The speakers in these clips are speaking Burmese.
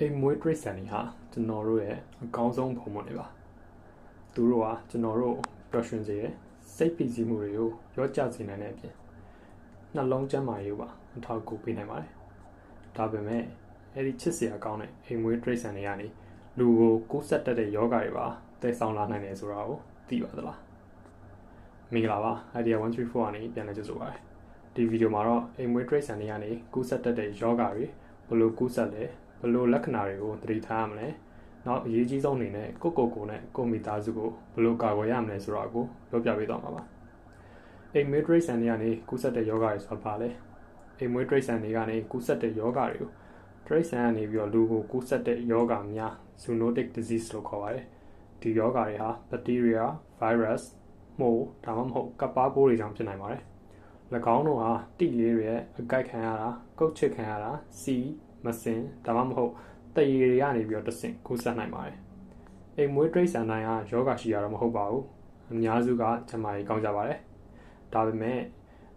အိမ်မွေးတိရစ္ဆာန်တွေဟာကျွန်တော်တို့ရဲ့အကောင်းဆုံးဘုံမွန်တွေပါသူတို့ဟာကျွန်တော်တို့ပျော်ရွှင်စေတဲ့စိတ်ဖိစီးမှုတွေကိုရောကြစေနိုင်တဲ့အပြင်နှလုံးကျန်းမာရေးပါအထောက်အကူပေးနိုင်ပါတယ်ဒါပေမဲ့အဲ့ဒီချစ်စရာကောင်းတဲ့အိမ်မွေးတိရစ္ဆာန်တွေကနေလူကိုကူးစက်တတ်တဲ့ယောဂတွေပါတည်ဆောင်လာနိုင်တယ်ဆိုတာကိုသိပါသလားမင်္ဂလာပါ idea 134ကနေပြန်လည်ကြိုဆိုပါရစေဒီဗီဒီယိုမှာတော့အိမ်မွေးတိရစ္ဆာန်တွေကနေကူးစက်တတ်တဲ့ယောဂတွေဘယ်လိုကူးစက်လဲ ဘယ်လိုလက္ခဏာတွေကိုသတိထားရမလဲနောက်အရေးကြီးဆုံးအနေနဲ့ကိုကိုကိုနဲ့ကိုမိသားစုကိုဘယ်လိုကာကွယ်ရမလဲဆိုတာကိုပြောပြပေးသွားမှာပါအိမ်မွေးတိရစ္ဆာန်တွေကနေကူးစက်တဲ့ယောဂတွေဆိုတာဘာလဲအိမ်မွေးတိရစ္ဆာန်တွေကနေကူးစက်တဲ့ယောဂတွေကိုတိရစ္ဆာန်ကနေပြီးတော့လူကိုကူးစက်တဲ့ယောဂများ zoonotic disease လို့ခေါ်ပါတယ်ဒီယောဂတွေဟာ bacteria virus မို့ဒါမှမဟုတ်ကပ်ပါးပိုးတွေကြောင့်ဖြစ်နိုင်ပါတယ်၎င်းတို့ဟာတိလေးတွေရဲ့အကိုက်ခံရတာကုတ်ချစ်ခံရတာစီ မစင်ဒါမှမဟုတ်တရေတွေကနေပြီးတော့တဆင့်ကူးစက်နိုင်ပါတယ်အိမ်မွေးတိရစ္ဆာန်တိုင်းဟာယောဂရှိရတော့မဟုတ်ပါဘူးအများစုကကျန်းမာရေးကောင်းကြပါတယ်ဒါပေမဲ့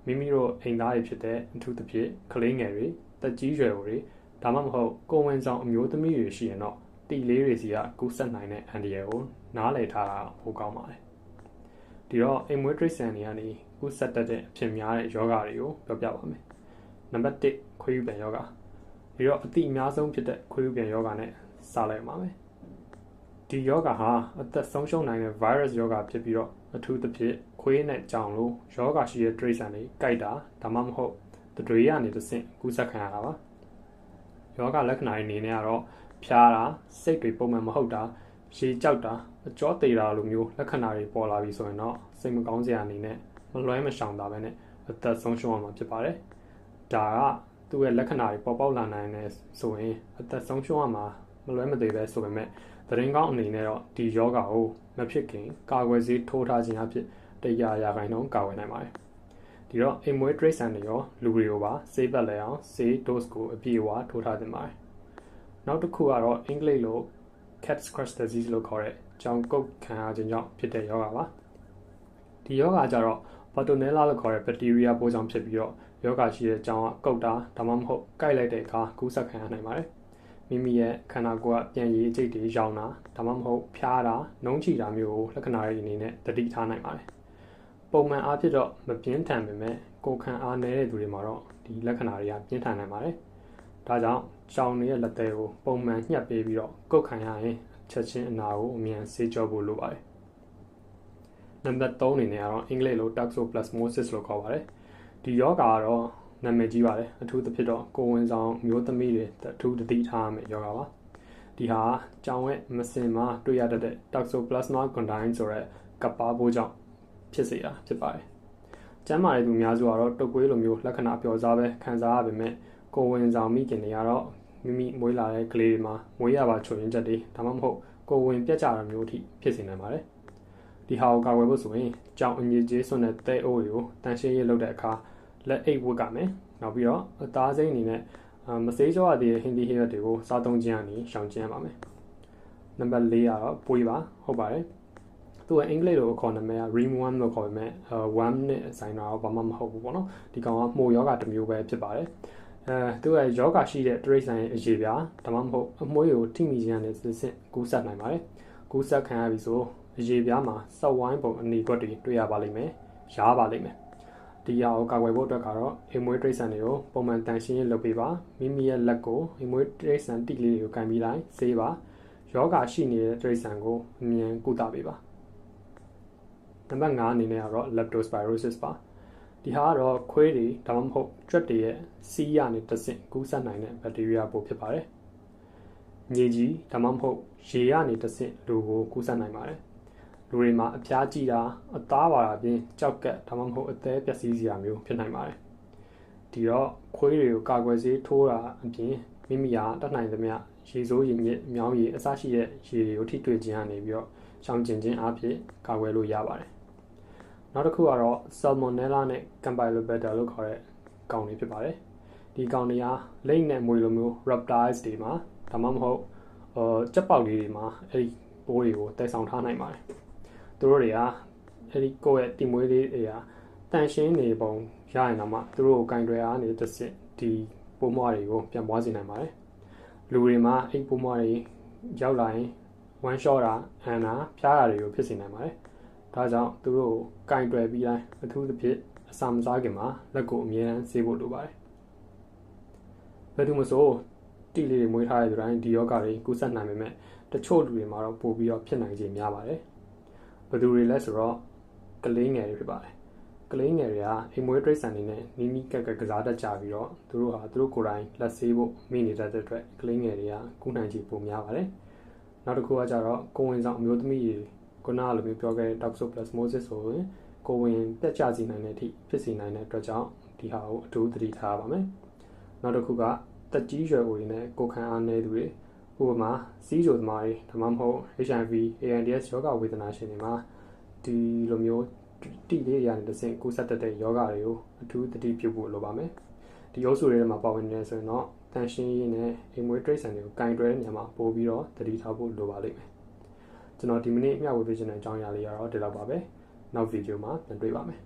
မိမိတို့အိမ်သားတွေဖြစ်တဲ့အထူးသဖြင့်ကလေးငယ်တွေတက်ကြီးရွယ်တွေဒါမှမဟုတ်ကိုယ်ဝန်ဆောင်အမျိုးသမီးတွေရှိရင်တော့တီလေးတွေစီကကူးစက်နိုင်တဲ့အန်ဒီရဲကိုနားလည်ထားတာပိုကောင်းပါတယ်ဒီတော့အိမ်မွေးတိရစ္ဆာန်တွေကနေကူးစက်တတ်တဲ့အဖြစ်များတဲ့ယောဂတွေကိုပြောပြပါမယ်နံပါတ်1ခွေးယူပြန်ယောဂ ပြီးတော့အတိအများဆုံးဖြစ်တဲ့ခွေးယူပြန်ယောဂနဲ့စလိုက်ပါမယ်ဒီယောဂဟာအသက်ဆုံးရှုံးနိုင်တဲ့ virus ယောဂဖြစ်ပြီးတော့အထူးသဖြင့်ခွေးနဲ့ကြောင်လို့ယောဂရှိတဲ့တိရစ္ဆာန်တွေကြိုက်တာဒါမှမဟုတ်တွေရနေတဆင့်ကူးစက်ခံရတာပါယောဂလက္ခဏာတွေအနေနဲ့ကတော့ဖျားတာစိတ်တွေပုံမှန်မဟုတ်တာရေကြောက်တာအကြောသေးတာလိုမျိုးလက္ခဏာတွေပေါ်လာပြီဆိုရင်တော့စိတ်မကောင်းစရာအနေနဲ့မလွဲမရှောင်တာပဲနဲ့အသက်ဆုံးရှုံးအောင်မှာဖြစ်ပါတယ်ဒါက သူ့ရဲ့လက္ခဏာတွေပေါ်ပေါက်လာနိုင်တယ်ဆိုရင်အသက်ဆုံးရှုံးအောင်မှာမလွဲမသေးပဲဆိုပေမဲ့သတင်းကောင်းအနေနဲ့တော့ဒီယောဂကိုမဖြစ်ခင်ကာကွယ်ဆေးထိုးထားခြင်းအဖြစ်တရားရာခိုင်နှုန်းကာကွယ်နိုင်ပါတယ်ဒီတော့အိမ်မွေး trace ဆန်တွေရောလူတွေကိုပါဆေးပတ်လဲအောင်ဆေး dose ကိုအပြည့်အဝထိုးထားသင့်ပါတယ်နောက်တစ်ခုကတော့အင်္ဂလိပ်လို cat scratch disease လို့ခေါ်တဲ့ကြောင်ကုတ်ခံရခြင်းကြောင့်ဖြစ်တဲ့ယောဂပါဒီယောဂကြတော့ Bartonella လို့ခေါ်တဲ့ bacteria ပိုးကြောင့်ဖြစ်ပြီးတော့ယောဂရှိတဲ့ကြောင်ကကုတ်တာဒါမှမဟုတ်ကိုက်လိုက်တဲ့အခါကူးစက်ခံရနိုင်ပါတယ်မိမိရဲ့ခန္ဓာကိုယ်ကပြန်ရည်အကျိတ်တွေရောင်တာဒါမှမဟုတ်ဖျားတာနှုံးချီတာမျိုးကိုလက္ခဏာတွေအနေနဲ့တတိထားနိုင်ပါတယ်ပုံမှန်အားဖြင့်တော့မပြင်းထန်ပေမဲ့ကိုယ်ခံအားနည်းတဲ့သူတွေမှာတော့ဒီလက္ခဏာတွေကပြင်းထန်နိုင်ပါတယ်ဒါကြောင့်ကြောင်ရဲ့လက်သေးကိုပုံမှန်ညှပ်ပေးပြီးတော့ကုတ်ခံရရင်ချက်ချင်းအနာကိုအမြန်ဆေးကြောဖို့လိုပါတယ် နံပါတ်3အနေနဲ့ကတော့အင်္ဂလိပ်လို toxoplasmosis လို့ခေါ်ပါတယ်ဒီယောဂါကတော့နာမည်ကြီးပါတယ်အထူးသဖြင့်တော့ကိုဝင်ဆောင်မျိုးသမီးတွေအထူးတတိထားရမယ့်ယောဂါပါဒီဟာကြောင်ရဲ့မစင်မှာတွေ့ရတတ်တဲ့ toxoplasma gondii ဆိုတဲ့ကပ်ပါပိုးကြောင့်ဖြစ်စေတာဖြစ်ပါတယ်ကျန်းမာတဲ့သူများစုကတော့တုပ်ကွေးလိုမျိုးလက္ခဏာပျော်စားပဲခံစားရပေမဲ့ကိုဝင်ဆောင်မိခင်တွေကတော့မိမိမွေးလာတဲ့ကလေးတွေမှာမွေးရပါချိုရင်းချက်တွေဒါမှမဟုတ်ကိုဝင်ပြတ်ကြတာမျိုးအထိဖြစ်စေနိုင်ပါတယ် ဒီဟာကိုကာကွယ်ဖို့ဆိုရင်ကြောင်အငြိကျေးစွန်းတဲ့တဲအိုးတွေကိုတန်ရှင်းရေးလုပ်တဲ့အခါလက်အိတ်ဝတ်ကမယ်နောက်ပြီးတော့အသားစိမ်းအနေနဲ့မစေးကြောရတဲ့ဟင်းသီးဟင်းရွက်တွေကိုစားသုံးခြင်းအနေရှောင်ကျဉ်ပါမယ်နံပါတ်၄ကတော့ပွေးပါဟုတ်ပါတယ်သူကအင်္ဂလိပ်လိုခေါ်နာမည်က rim worm လို့ခေါ်ပေမဲ့ worm နဲ့ဆိုင်တာတော့ဘာမှမဟုတ်ဘူးပေါ့နော်ဒီကောင်ကမှုယောဂတစ်မျိုးပဲဖြစ်ပါတယ်အဲသူကယောဂရှိတဲ့တရိတ်ဆိုင်ရဲ့အခြေပြာဒါမှမဟုတ်အမွှေးကိုထိမိခြင်းနဲ့စစ်စစ်ကူးစက်နိုင်ပါတယ်ကူးစက်ခံရပြီဆို အရေပြားမှာစောက်ဝိုင်းပုံအနေကွက်တွေတွေ့ရပါလိမ့်မယ်ရားပါလိမ့်မယ်ဒီရအောင်ကာကွယ်ဖို့အတွက်ကတော့အိမ်မွေးတရိတ်ဆန်တွေကိုပုံမှန်တန်ရှင်းရေးလုပ်ပေးပါမိမိရဲ့လက်ကိုအိမ်မွေးတရိတ်ဆန်တိလေးတွေကိုကင်ပြီးလိုက်ဆေးပါယောဂရှိနေတဲ့တရိတ်ဆန်ကိုအမြန်ကုသပေးပါနံပါတ်5အနေနဲ့ကတော့ leptospirosis ပါဒီဟာကတော့ခွေးတွေဒါမှမဟုတ်ကြွက်တွေရဲ့စီးရနေတဆင့်ကူးစက်နိုင်တဲ့ဘက်တီးရီးယားပိုးဖြစ်ပါတယ်။မြေကြီးဒါမှမဟုတ်ရေရနေတဆင့်လူကိုကူးစက်နိုင်ပါတယ်။ လူတွေမှာအဖျားကြီးတာအသားပါတာပြင်ကြောက်ကက်ဒါမှမဟုတ်အသေးပျက်စီးစရာမျိုးဖြစ်နိုင်ပါတယ်။ဒီတော့ခွေးတွေကိုကာကွယ်ဆေးထိုးတာအပြင်မိမိဟာတတ်နိုင်သမျှရေစိုးရေမြစ်မြောင်းရေအစရှိတဲ့ရေတွေကိုထိတွေ့ခြင်းကနေပြီးတော့ရှောင်ကျဉ်ခြင်းအပြင်ကာကွယ်လို့ရပါတယ်။နောက်တစ်ခုကတော့ Salmonella နဲ့ Campylobacter လို့ခေါ်တဲ့ကောင်တွေဖြစ်ပါတယ်ဒီကောင်တွေဟာလိမ့်နဲ့မွေလိုမျိုး reptiles တွေမှာဒါမှမဟုတ်အာကြက်ပေါက်လေးတွေမှာအဲ့ဒီပိုးတွေကိုတိုက်ဆောင်ထားနိုင်ပါတယ် သူတို့တွေကအဲ့ဒီကိုယ့်ရဲ့တိမွေးလေးတွေကတန်ရှင်းနေပုံရရင်တော့မှသူတို့ကိုကင်တွယ်အားနေတစ်စစ်ဒီပိုးမွားတွေကိုပြန်ပွားစေနိုင်ပါတယ်လူတွေမှာအိတ်ပိုးမွားတွေရောက်လာရင် one shot တာအန်နာဖျားတာတွေကိုဖြစ်စေနိုင်ပါတယ်ဒါကြောင့်သူတို့ကိုကင်တွယ်ပြီးတိုင်းအထူးသဖြင့်အစာမစားခင်မှာလက်ကိုအမြဲတမ်းဆေးဖို့လိုပါတယ်ဘယ်သူမဆိုတိလေးတွေမွေးထားတဲ့သူတိုင်းဒီယောဂတွေကူးစက်နိုင်ပေမဲ့တချို့လူတွေမှာတော့ပိုပြီးတော့ဖြစ်နိုင်ခြင်းများပါတယ် ဘယ်သူတွေလဲဆိုတော့ကလေးငယ်တွေဖြစ်ပါတယ်ကလေးငယ်တွေကအိမ်မွေးတိရစ္ဆာန်တွေနဲ့နီးနီးကပ်ကပ်ကစားတတ်ကြပြီးတော့သူတို့ဟာသူတို့ကိုယ်တိုင်လက်ဆေးဖို့မိနေတတ်တဲ့အတွက်ကလေးငယ်တွေကကုနိုင်ချေပိုများပါတယ်နောက်တစ်ခုကကြတော့ကိုဝင်ဆောင်အမျိုးသမီးတွေခုနကလိုမျိုးပြောခဲ့တဲ့ toxoplasmosis ဆိုရင်ကိုဝင်ပြတ်ကျစီနိုင်တဲ့အထိဖြစ်စီနိုင်တဲ့အတွက်ကြောင့်ဒီဟာကိုအထူးသတိထားပါမယ်နောက်တစ်ခုကတက်ကြီးရွယ်အိုတွေနဲ့ကိုခံအားနည်းသူတွေ ဥပမာစီးကြိုသမားတွေဒါမှမဟုတ် HIV AIDS ယောဂဝေဒနာရှင်တွေမှာဒီလိုမျိုးတိလေးရာနဲ့တဆင့်ကူးစက်တတ်တဲ့ယောဂတွေကိုအထူးသတိပြုဖို့လိုပါမယ်ဒီအုပ်စုတွေထဲမှာပါဝင်နေတယ်ဆိုရင်တော့တန်ရှင်းရေးနဲ့အိမ်မွေးတိရစ္ဆာန်တွေကိုကင်တွဲနေမှာပို့ပြီးတော့သတိထားဖို့လိုပါလိမ့်မယ်ကျွန်တော်ဒီမိနစ်မျှဝေပေးခြင်းတဲ့အကြောင်းအရာလေးကတော့ဒီလောက်ပါပဲနောက်ဗီဒီယိုမှာပြန်တွေ့ပါမယ်